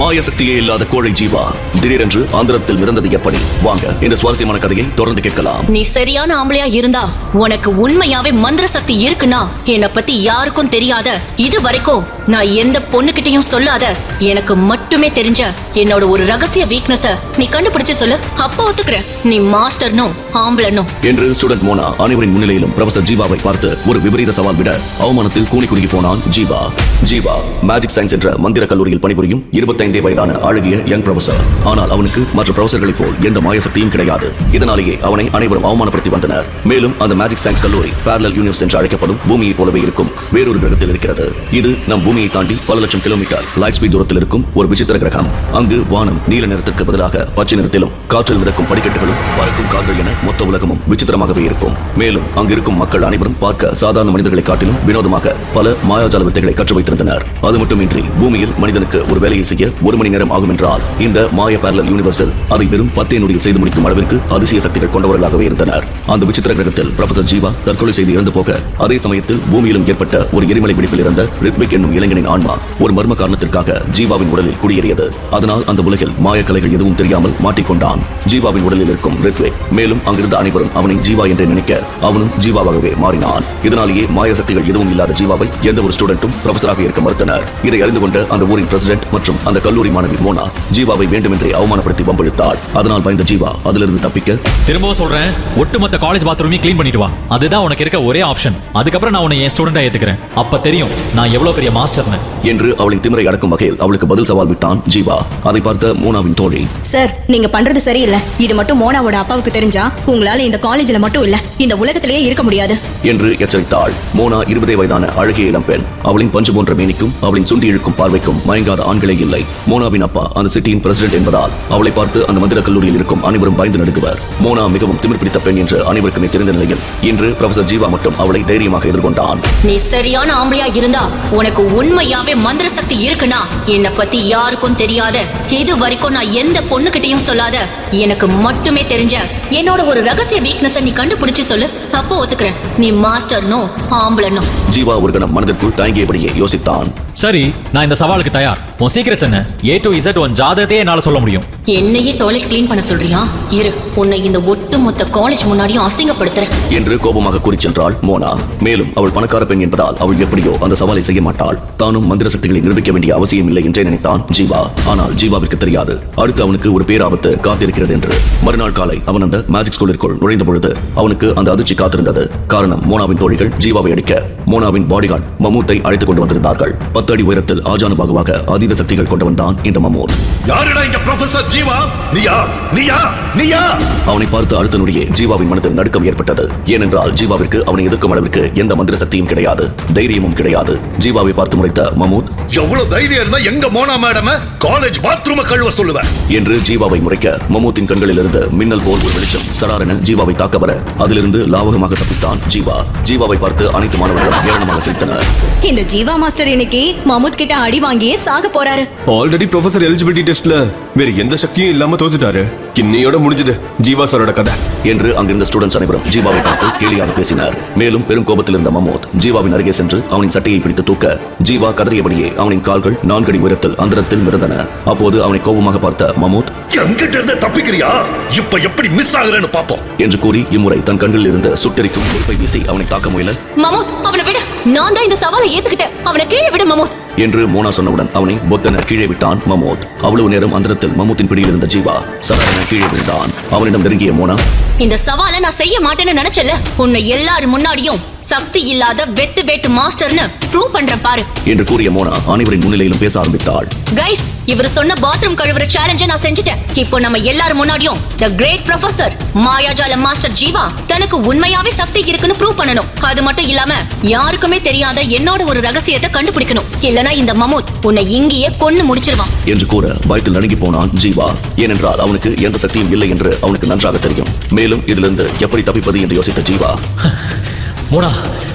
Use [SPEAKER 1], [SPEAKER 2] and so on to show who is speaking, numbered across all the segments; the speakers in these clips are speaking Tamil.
[SPEAKER 1] மாய சக்தியே இல்லாத கோழை ஜீவா. திடீரென்று ஆந்திரத்தில் மிதந்தது எப்படி? வாங்க இந்த சுவாரஸ்யமான கதையை தொடர்ந்து கேட்கலாம்.
[SPEAKER 2] நீ சரியான ஆம்பளையா இருந்தா உனக்கு உண்மையாவே மந்திர சக்தி இருக்குன்னா என்னை பத்தி யாருக்கும் தெரியாத இது வரைக்கும் நான் எந்த பொண்ணுகிட்டயும் சொல்லாத எனக்கு மட்டுமே தெரிஞ்ச என்னோட ஒரு ரகசிய வீக்னஸ நீ கண்டுபிடிச்சு சொல்லு. அப்ப ஒத்துக்கிறேன். நீ மாஸ்டர்னும் ஆம்பளனும்
[SPEAKER 1] என்று ஸ்டூடெண்ட் மோனா அனைவரின் முன்னிலையிலும் ப்ரொஃபசர் ஜீவாவை பார்த்து ஒரு விபரீத சவால் விட அவமானத்தில் கூனி குறுகி போனான் ஜீவா. ஜீவா மேஜிக் சயின்ஸ் என்ற மந்திர கல்லூரியில் பணிபுரியும் இருபத்தைந்தே வயதான அழகிய யங் ப்ரொஃபசர் ஆனால் அவனுக்கு மற்ற ப்ரொஃபசர்களைப் போல் எந்த மாய சக்தியும் கிடையாது. இதனாலேயே அவனை அனைவரும் அவமானப்படுத்தி வந்தனர். மேலும் அந்த மேஜிக் சயின்ஸ் கல்லூரி parallel யூனிவர்ஸ் என்று அழைக்கப்படும் பூமியைப் போலவே இருக்கும். வேறொரு கிரகத்தில் இருக்கிறது. இது நம் பூமியை தாண்டி பல லட்சம் கிலோமீட்டர் லைட் ஸ்பீட் தூரத்தில் இருக்கும் ஒரு விசித்திர கிரகம். அங்கு வானம் நீல நிறத்திற்கு பதிலாக பச்சை நிறத்திலும் காற்றில் மிதக்கும் படிக்கட்டுகளும் பறக்கும் கார்கள் என மொத்த உலகமும் விசித்திரமாகவே இருக்கும். மேலும் அங்கு இருக்கும் மக்கள் அனைவரும் பார்க்க சாதாரண மனிதர்களை காட்டிலும் வினோதமாக பல மாயாஜால வித்தைகளை கற்று வைத்து வைத்திருந்தனர். அது மட்டுமின்றி பூமியில் மனிதனுக்கு ஒரு வேலையை செய்ய ஒரு மணி நேரம் ஆகும் என்றால் இந்த மாய பேரலல் யூனிவர்ஸில் அதை வெறும் பத்தே நொடியில் செய்து முடிக்கும் அளவிற்கு அதிசய சக்திகள் கொண்டவர்களாகவே இருந்தனர். அந்த விசித்திர கிரகத்தில் ப்ரொஃபசர் ஜீவா தற்கொலை செய்து இறந்து போக அதே சமயத்தில் பூமியிலும் ஏற்பட்ட ஒரு எரிமலை வெடிப்பில் இருந்த ரித்விக் என்னும் இளைஞனின் ஆன்மா ஒரு மர்ம காரணத்திற்காக ஜீவாவின் உடலில் குடியேறியது. அதனால் அந்த உலகில் மாயக்கலைகள் எதுவும் தெரியாமல் மாட்டிக்கொண்டான். ஜீவாவின் உடலில் இருக்கும் ரித்விக் மேலும் அங்கிருந்த அனைவரும் அவனை ஜீவா என்று நினைக்க அவனும் ஜீவாவாகவே மாறினான். இதனாலேயே மாய சக்திகள் எதுவும் இல்லாத ஜீவாவை எந்த ஒரு ஸ்டூடெண்ட்டும் இருக்க மறுத்தனர். இதை அறிந்து கொண்ட அந்த ஊரின் பிரசிடென்ட் மற்றும் அந்த கல்லூரி மாணவி மோனா ஜீவாவை வேண்டுமென்றே அவமானப்படுத்தி வம்பிழுத்தாள். அதனால் பயந்த ஜீவா அதிலிருந்து தப்பிக்க
[SPEAKER 3] திரும்பவும் சொல்றேன். ஒட்டுமொத்த காலேஜ் பாத்ரூமையும் க்ளீன் பண்ணிட்டு வா அதுதான் உனக்கு இருக்க ஒரே ஆப்ஷன் அதுக்கப்புறம் நான் உன்னை என் ஸ்டூடெண்டா ஏத்துக்கிறேன். அப்ப தெரியும் நான் எவ்வளவு பெரிய மாஸ்டர்னு
[SPEAKER 1] என்று அவளின் திமிரை அடக்கும் வகையில் அவளுக்கு பதில் சவால் விட்டான் ஜீவா. அதை பார்த்த மோனாவின் தோழி
[SPEAKER 4] சார் நீங்க பண்றது சரியில்லை. இது மட்டும் மோனாவோட அப்பாவுக்கு தெரிஞ்சா உங்களால இந்த காலேஜ்ல மட்டும் இல்ல இந்த உலகத்திலேயே இருக்க முடியாது.
[SPEAKER 1] என்று எச்சரித்தாள். மோனா இருபதே வயதான அழகிய இளம்பெண். அவளின் பஞ்சு போன்ற மேனிக்கும் அவளின் சுண்டி இழுக்கும் பார்வைக்கும் மயங்காத ஆண்களே இல்லை. மோனாவின் அப்பா அந்த சிட்டியின் பிரசிடென்ட் என்பதால் அவளை பார்த்து அந்த மந்திர கல்லூரியில் இருக்கும் அனைவரும் பயந்து நடுங்குவர். மோனா மிகவும் திமிர் பிடித்த பெண் என்று அனைவருக்குமே தெரிந்த நிலையில் இன்று ப்ரொஃபசர் ஜீவா மட்டும் அவளை தைரியமாக எதிர்கொண்டான்.
[SPEAKER 2] நீ சரியான ஆம்பளையா இருந்தா உனக்கு உண்மையாவே மந்திர சக்தி இருக்குன்னா? என்னை பத்தி யாருக்கும் தெரியாத இது வரைக்கும் நான் எந்த பொண்ணுகிட்டயும் சொல்லாத. எனக்கு மட்டுமே தெரிஞ்ச என்னோட ஒரு ரகசிய வீக்னஸ நீ கண்டுபிடிச்சு சொல்லு. அப்போ ஒத்துக்கிறேன். நீ மாஸ்டர்னோ ஆம்பளனோ
[SPEAKER 1] ஜீவா ஒரு கணம் மனதிற்குள் தயங்கியபடியே தான்
[SPEAKER 3] சரி நான் இந்த சவாலுக்கு தயார். உன் சீக்கிரட்ஸ் என்ன? ஏ டு இசட் உன் ஜாதகத்தையே என்னால சொல்ல முடியும்.
[SPEAKER 2] என்னையே டாய்லெட் க்ளீன் பண்ண சொல்றியா? இரு உன்னை இந்த ஒட்டுமொத்த காலேஜ் முன்னாடியும் அசிங்கப்படுத்துறேன்.
[SPEAKER 1] என்று கோபமாக கூறிச் சென்றாள் மோனா. மேலும் அவள் பணக்கார பெண் என்பதால் அவள் எப்படியோ அந்த சவாலை செய்ய மாட்டாள். தானும் மந்திர சக்திகளை நிரூபிக்க வேண்டிய அவசியம் இல்லை என்றே நினைத்தான் ஜீவா. ஆனால் ஜீவாவிற்கு தெரியாது. அடுத்து அவனுக்கு ஒரு பேராபத்து காத்திருக்கிறது என்று. மறுநாள் காலை அவன் அந்த மேஜிக் ஸ்கூலிற்குள் நுழைந்த பொழுது அவனுக்கு அந்த அதிர்ச்சி காத்திருந்தது. காரணம் மோனாவின் தோழிகள் ஜீவாவை அடிக்க. மோனாவின் பாடிகார்ட் மமூத்தை அழைத்துக் கொண்டு வந்திருந்தார்கள். பத்து அடி உயரத்தில் ஆஜானுபாகுவாக அதீத சக்திகள் கொண்டவன் தான் இந்த மமூத்
[SPEAKER 5] யாருடா இங்க ப்ரொஃபசர் ஜீவா? நீயா? நீயா? நீயா?
[SPEAKER 1] அவனை பார்த்து அடுத்த நொடியே ஜீவாவின் மனதில் நடுக்கம் ஏற்பட்டது. ஏனென்றால் ஜீவாவிற்கு அவனை எதிர்க்கும் அளவிற்கு எந்த மந்திர சக்தியும் கிடையாது. தைரியமும் கிடையாது. ஜீவாவை பார்த்து முறைத்த மமூத்
[SPEAKER 5] எவ்வளவு தைரியம் இருந்தா எங்க மோனா மேடம் காலேஜ் பாத்ரூம கழுவ சொல்லுவேன்
[SPEAKER 1] என்று ஜீவாவை முறைக்க மமூத்தின் கண்களிலிருந்து மின்னல் போல் ஒரு வெளிச்சம் சராரென ஜீவாவை தாக்க வர அதிலிருந்து லாவகமாக தப்பித்தான் ஜீவா. ஜீவாவை பார்த்து அனைத்து மாணவர்களும் ஏளனமாக சிரித்தனர்.
[SPEAKER 4] இந்த ஜீவா மாஸ்டர் இன்னைக்கு மமுத் கிட்ட அடி வாங்கியே சாக போறாரு.
[SPEAKER 6] ஆல்ரெடி ப்ரொஃபசர் எலிஜிபிலிட்டி டெஸ்ட்ல வேற எந்த சக்தியும் இல்லாம தோத்துட்டாரு. இன்னையோட முடிஞ்சது. ஜீவா சாரோட கதை.
[SPEAKER 1] என்று அங்கிருந்த ஸ்டூடெண்ட்ஸ் அனைவரும் ஜீவாவை பார்த்து கேலியாக பேசினார். மேலும் பெரும் கோபத்தில் இருந்த மமோத் ஜீவாவின் அருகே சென்று அவனின் சட்டையை பிடித்து தூக்க ஜீவா கதறியபடியே அவனின் கால்கள் நான்கடி உயரத்தில் அந்தரத்தில் மிதந்தன. அப்போது அவனை கோபமாக பார்த்த மமோத்
[SPEAKER 5] எங்கிட்ட இருந்து தப்பிக்கிறியா? இப்ப எப்படி மிஸ் ஆகுறேன்னு பாப்போம்.
[SPEAKER 1] என்று கூறி இம்முறை தன் கண்களில் இருந்து சுட்டெரிக்கும் நெருப்பை வீசி அவனை தாக்க முயல
[SPEAKER 2] மமூத் அவனை விடு. நான் தான் இந்த சவாலை ஏத்துக்கிட்டேன். அவனை கீழே விட மமோத்.
[SPEAKER 1] என்று மோனா சொன்னவுடன் அவனை பொத்தன கீழே விட்டான் மமோத். அவ்வளவு நேரம் அந்தரத்தில் மமூத்தின் பிடியில் இருந்த ஜீவா சரண கீழே விழுந்தான். அவனிடம் நெருங்கிய மோனா
[SPEAKER 2] இந்த சவாலை நான் செய்ய மாட்டேன்னு நினைச்சல உன்னை எல்லாரும் முன்னாடியும் சக்தி இல்லாத வெத்து வேட்டு மாஸ்டர்னு ப்ரூவ் பண்றேன் பாரு.
[SPEAKER 1] என்று கூறிய மோனா அனைவரின் முன்னிலையிலும் பேச ஆரம்பித்தாள்.
[SPEAKER 2] கைஸ் இவர் சொன்ன பாத்ரூம் கழுவுற சேலஞ்ச நான் செஞ்சுட்டேன். இப்போ நம்ம எல்லாரும் முன்னாடியும் த கிரேட் ப்ரொஃபசர் மாயாஜால மாஸ்டர் ஜீவா தனக்கு உண்மையாவே சக்தி இருக்குன்னு ப்ரூவ் பண்ணணும். அது மட்டும் இல்லாம யாருக்குமே தெரியாத என்னோட ஒரு ரகசியத்தை கண்டுபிடிக்கணும். இல்லனா இந்த மமூத் உன்னை இங்கேயே கொன்னு முடிச்சிருவான்.
[SPEAKER 1] என்று கூற பயத்தில் நடுங்கி போனான் ஜீவா. ஏனென்றால் அவனுக்கு எந்த சக்தியும் இல்லை என்று அவனுக்கு நன்றாக தெரியும். மேலும் இதிலிருந்து எப்படி தப்பிப்பது என்று யோசித்த ஜீவா.
[SPEAKER 3] மோனா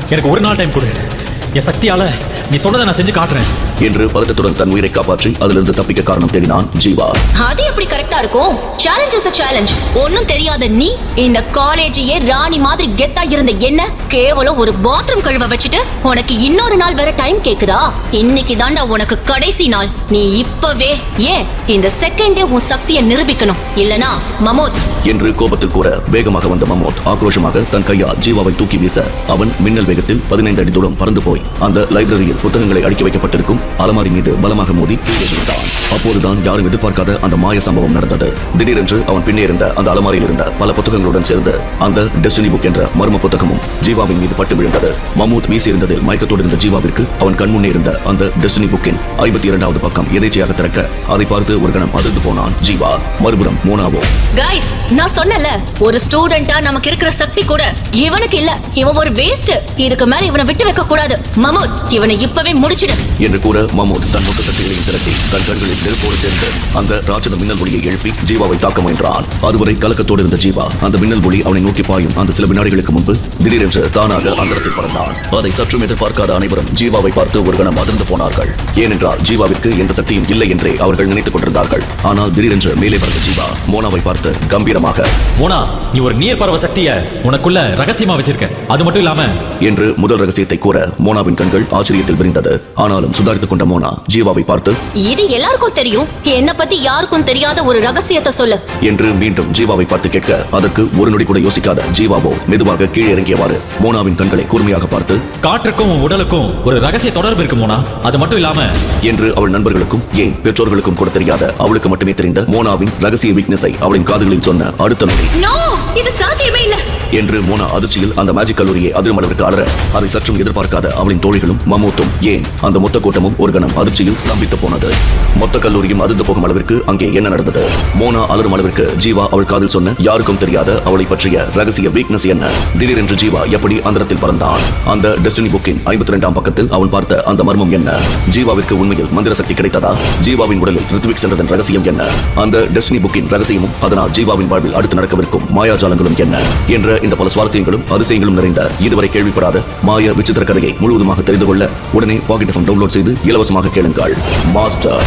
[SPEAKER 3] எனக்கு ஒரு நாள் டைம் கொடு. என் சக்தியால நீ சொன்னதை நான் செஞ்சு காட்டுறேன்.
[SPEAKER 1] என்று பதட்டத்துடன் தன் உயிரை காப்பாற்றி அதிலிருந்து தப்பிக்க காரணம் தேடினான் ஜீவா.
[SPEAKER 2] அது எப்படி கரெக்டா இருக்கும்? சேலஞ்ச் இஸ் சேலஞ்ச் ஒன்னும் தெரியாத நீ இந்த காலேஜையே ராணி மாதிரி கெத்தா இருந்த என்ன? கேவலம் ஒரு பாத்ரூம் கழுவ வச்சுட்டு உனக்கு இன்னொரு நாள் வேற டைம் கேக்குதா? இன்னைக்கு தாண்டா உனக்கு கடைசி நாள். நீ இப்பவே ஏன் இந்த செகண்டே உன் சக்தியை நிரூபிக்கணும்? இல்லனா மமோத்.
[SPEAKER 1] என்று கோபத்தில் கூற வேகமாக வந்த மமோத் ஆக்ரோஷமாக தன் கையால் ஜீவாவை தூக்கி வீச அவன் மின்னல் வேகத்தில் பதினைந்து அடி தூரம் பறந்து போய் அந்த லைப்ரரியில் புத்தகங்களை அடுக்கி வைக்கப்பட்டிருக்கும் அலமாரி மீது பலமாக மோதி கீழே விழுந்தான். அப்போதுதான் யாரும் எதிர்பார்க்காத அந்த மாய சம்பவம் நடந்தது. திடீரென்று அவன் பின்னே இருந்த அந்த அலமாரியில் இருந்த பல புத்தகங்களுடன் சேர்ந்து அந்த டெஸ்டினி புக் என்ற மர்ம புத்தகமும் ஜீவாவின் மீது பட்டு விழுந்தது. மமூத் வீசியிருந்ததில் மயக்கத்தோடு இருந்த ஜீவாவிற்கு அவன் கண்முன்னே இருந்த அந்த டெஸ்டினி புக்கின் ஐம்பத்தி இரண்டாவது பக்கம் எதேச்சையாக திறக்க அதை பார்த்து ஒரு கணம் அதிர்ந்து போனான் ஜீவா. மறுபுறம் மோனாவோ.
[SPEAKER 2] கைஸ் நான் சொன்னல ஒரு ஸ்டூடெண்டா நமக்கு இருக்கிற சக்தி கூட இவனுக்கு இல்ல. இவன் ஒரு வேஸ்ட் இதுக்கு மேல இவனை விட்டு வைக்க கூடாது. மமோத் இவனை இப்பவே முடிச்சிடு.
[SPEAKER 1] என்று கூற மமூத் தன் மொத்த சக்திகளையும் திரட்டி தன் கண்களில் நெருப்போடு சேர்ந்து அந்த ராட்சத மின்னல் ஒளியை எழுப்பி ஜீவாவை தாக்க முயன்றான். அதுவரை கலக்கத்தோடு இருந்த ஜீவா அந்த மின்னல் ஒளி அவனை நோக்கி பாயும் அந்த சில வினாடிகளுக்கு முன்பு திடீரென்று தானாக அந்தரத்தில் பறந்தான். அதை சற்றும் எதிர்பார்க்காத அனைவரும் ஜீவாவை பார்த்து ஒரு கணம் அதிர்ந்து போனார்கள். ஏனென்றால் ஜீவாவிற்கு எந்த சக்தியும் இல்லை என்றே அவர்கள் நினைத்துக் கொண்டிருந்தார்கள். ஆனால் திடீரென்று மேலே பறந்த ஜீவா மோனாவை பார்த்து கம்பீரமாக
[SPEAKER 3] மோனா நீ ஒரு நீர் பறவை சக்திய உனக்குள்ள ரகசியமா வச்சிருக்க. அது மட்டும் இல்லாம
[SPEAKER 1] என்று முதல் ரகசியத்தை கூற மோனாவின் கண்கள் ஆச்சரியத்தில் விரிந்தது. ஆனாலும் கொண்ட மோனா ஜீவாவை பார்த்து
[SPEAKER 2] இது எல்லாருக்கும் தெரியும். என்ன பத்தி யாருக்கும் தெரியாத ஒரு ரகசியத்தை சொல்லு.
[SPEAKER 1] என்று மீண்டும் ஜீவாவை பார்த்து கேட்க அதற்கு ஒரு நொடி கூட யோசிக்காத ஜீவாவோ. மெதுவாக கீழே இறங்கியவாறு மோனாவின் கண்களை கூர்மையாக பார்த்து
[SPEAKER 3] காற்றுக்கும் உடலுக்கும் ஒரு ரகசிய தொடர்பு இருக்கு மோனா. அது மட்டும் இல்லாம
[SPEAKER 1] என்று அவள் நண்பர்களுக்கும் ஏன் பெற்றோர்களுக்கும் கூட தெரியாத அவளுக்கு மட்டுமே தெரிந்த மோனாவின் ரகசிய வீக்னஸை அவளின் காதுகளில் சொன்ன அடுத்த நொடி.
[SPEAKER 2] நோ இது சாத்தியமே
[SPEAKER 1] என்று மோனா அதிர்ச்சியில் அந்த மேஜிக் கல்லூரியை அதிரும் அளவிற்கு அலற அதை சற்றும் எதிர்பார்க்காத அவளின் தோழிகளும் மமூத்தும் ஏன்? அந்த மொத்த கூட்டமும் ஒரு கணம் அதிர்ச்சியில் ஸ்தம்பித்து போனது. மொத்த கல்லூரியும் அதிர்ந்து போகும் அளவிற்கு அங்கே என்ன நடந்தது? மோனா அலரும் அளவிற்கு ஜீவா அவள் காதில் சொன்ன யாருக்கும் தெரியாத அவளை பற்றிய ரகசிய வீக்னஸ் என்ன? திடீரென்று ஜீவா எப்படி அந்தரத்தில் பறந்தான்? அந்த டெஸ்டினி புக்கின் ஐம்பத்தி இரண்டாம் பக்கத்தில் அவன் பார்த்த அந்த மர்மம் என்ன? ஜீவாவிற்கு உண்மையில் மந்திர சக்தி கிடைத்ததா? ஜீவாவின் உடலில் ரித்விக் சென்றதன் ரகசியம் என்ன? அந்த டெஸ்டினி புக்கின் ரகசியமும் அதனால் ஜீவாவின் வாழ்வில் அடுத்து நடக்கவிருக்கும் மாயாஜாலங்களும் என்ன? என்ற இந்த பல சுவாரஸ்யங்களும் அதிசயங்களும் நிறைந்த இதுவரை கேள்விப்படாத மாய விசித்திர கதையை முழுவதுமாக தெரிந்து கொள்ள உடனே பாக்கெட் டவுன்லோட் செய்து இலவசமாக கேளுங்கள். மாஸ்டர்